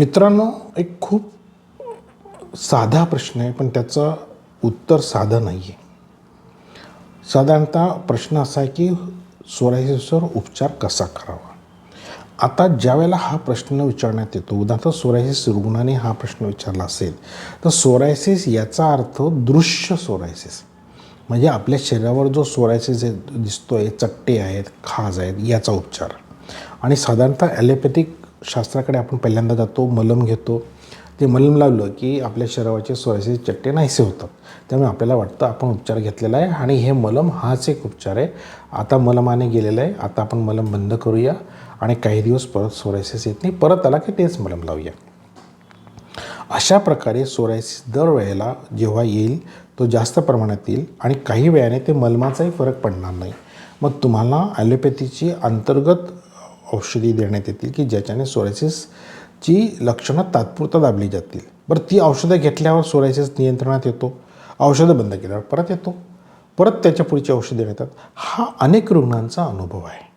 मित्रांनो एक खूप साधा प्रश्न आहे पण त्याचं उत्तर साधं नाही आहे साधारणतः प्रश्न असा आहे की सोरायसिसवर उपचार कसा करावा? आता ज्यावेळेला हा प्रश्न विचारण्यात येतो उदाहरणार्थ सोरायसिस रुग्णाने हा प्रश्न विचारला असेल तर सोरायसिस याचा अर्थ दृश्य सोरायसिस. म्हणजे आपल्या शरीरावर जो सोरायसिस दिसतो आहे चट्टे आहेत खाज आहेत याचा उपचार. आणि साधारणतः ॲलोपॅथिक शास्त्राकडे आपण पहिल्यांदा जातो मलम घेतो. ते मलम लावलं की आपल्या शरीरावरचे सोरायसिस चट्टे नाहीसे होतात. त्यामुळे आपल्याला वाटतं आपण उपचार घेतलेला आहे आणि हे मलम हाच एक उपचार आहे. आता मलमाने गेलेलं आहे. आता आपण मलम बंद करूया आणि काही दिवस परत सोरायसिस येत नाही. परत आला की तेच मलम लावूया. अशा प्रकारे सोरायसिस दरवेळेला जेव्हा येईल तो जास्त प्रमाणात येईल आणि काही वेळाने ते मलमाचाही फरक पडणार नाही. मग तुम्हाला ॲलोपॅथीची अंतर्गत औषधी देण्यात येतील की ज्याच्याने सोरायसिसची लक्षणं तात्पुरता दाबली जातील. बरं ती औषधं घेतल्यावर सोरायसिस नियंत्रणात येतो औषधं बंद केल्यावर परत येतो. परत त्याच्या पुढची औषधं देण्यात येतात हा अनेक रुग्णांचा अनुभव आहे.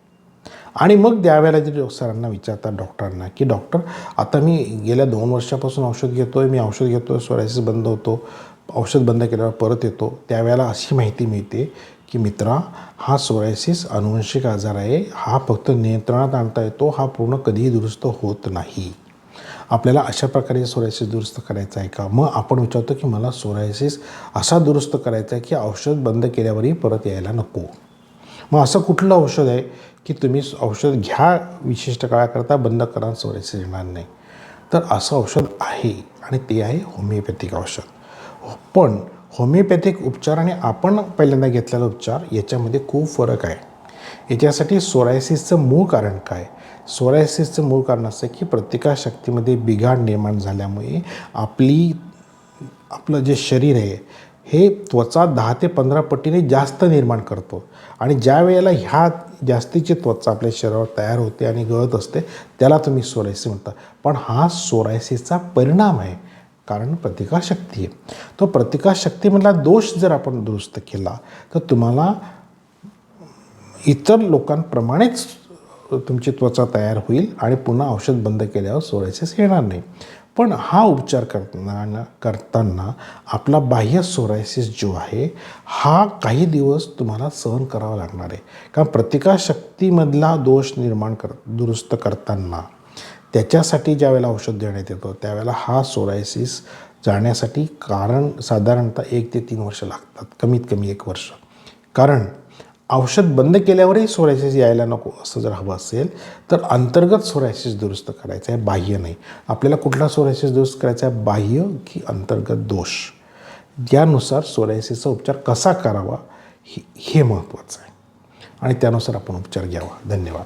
आणि मग त्यावेळेला जे सरांना विचारतात डॉक्टरांना की डॉक्टर आता मी गेल्या दोन वर्षापासून औषध घेतो आहे मी औषध घेतो आहे सोरायसिस बंद होतो औषध बंद केल्यावर परत येतो. त्यावेळेला अशी माहिती मिळते की मित्रा हा सोरायसिस अनुवंशिक आजार आहे. हा फक्त नियंत्रणात आणता येतो. हा पूर्ण कधीही दुरुस्त होत नाही. आपल्याला अशा प्रकारे सोरायसिस दुरुस्त करायचा आहे का? मग आपण विचारतो की मला सोरायसिस असा दुरुस्त करायचा आहे की औषध बंद केल्यावरही परत यायला नको. मग असं कुठलं औषध आहे की तुम्ही औषध घ्या विशिष्ट काळाकरता बंद करा सोरायसिस येणार नाही. तर असं औषध आहे आणि ते आहे होमिओपॅथिक औषध. पण होमिओपॅथिक उपचार आणि आपण पहिल्यांदा घेतलेला उपचार याच्यामध्ये खूप फरक आहे. याच्यासाठी सोरायसिसचं मूळ कारण काय? सोरायसिसचं मूळ कारण असं की प्रतिकारशक्तीमध्ये बिघाड निर्माण झाल्यामुळे आपली आपलं जे शरीर आहे हे त्वचा दहा ते पंधरा पटीने जास्त निर्माण करतो. आणि ज्या वेळेला ह्या जास्तीची त्वचा आपल्या शरीरावर तयार होते आणि गळत असते त्याला तुम्ही सोरायसिस म्हणता. पण हा सोरायसिसचा परिणाम आहे. कारण प्रतिकारशक्ती आहे. तो प्रतिकारशक्तीमधला दोष जर आपण दुरुस्त केला तर तुम्हाला इतर लोकांप्रमाणेच तुमची त्वचा तयार होईल आणि पुन्हा औषध बंद केल्यावर सोरायसिस येणार नाही. पण हा उपचार करताना करताना आपला बाह्य सोरायसिस जो आहे हा काही दिवस तुम्हाला सहन करावा लागणार आहे. कारण प्रतिकारशक्तीमधला दोष निर्माण कर दुरुस्त करताना त्याच्यासाठी ज्यावेळेला औषध देण्यात येतं त्यावेळेला हा सोरायसिस जाण्यासाठी कारण साधारणतः एक ते तीन वर्ष लागतात कमीत कमी एक वर्ष. कारण औषध बंद केल्यावरही सोरायसिस यायला नको असं जर हवं असेल तर अंतर्गत सोरायसिस दुरुस्त करायचं आहे बाह्य नाही. आपल्याला कुठला सोरायसिस दुरुस्त करायचा आहे? बाह्य की अंतर्गत दोष. यानुसार सोरायसिसचा उपचार कसा करावा हे हे महत्त्वाचं आहे. आणि त्यानुसार आपण उपचार घ्यावा. धन्यवाद.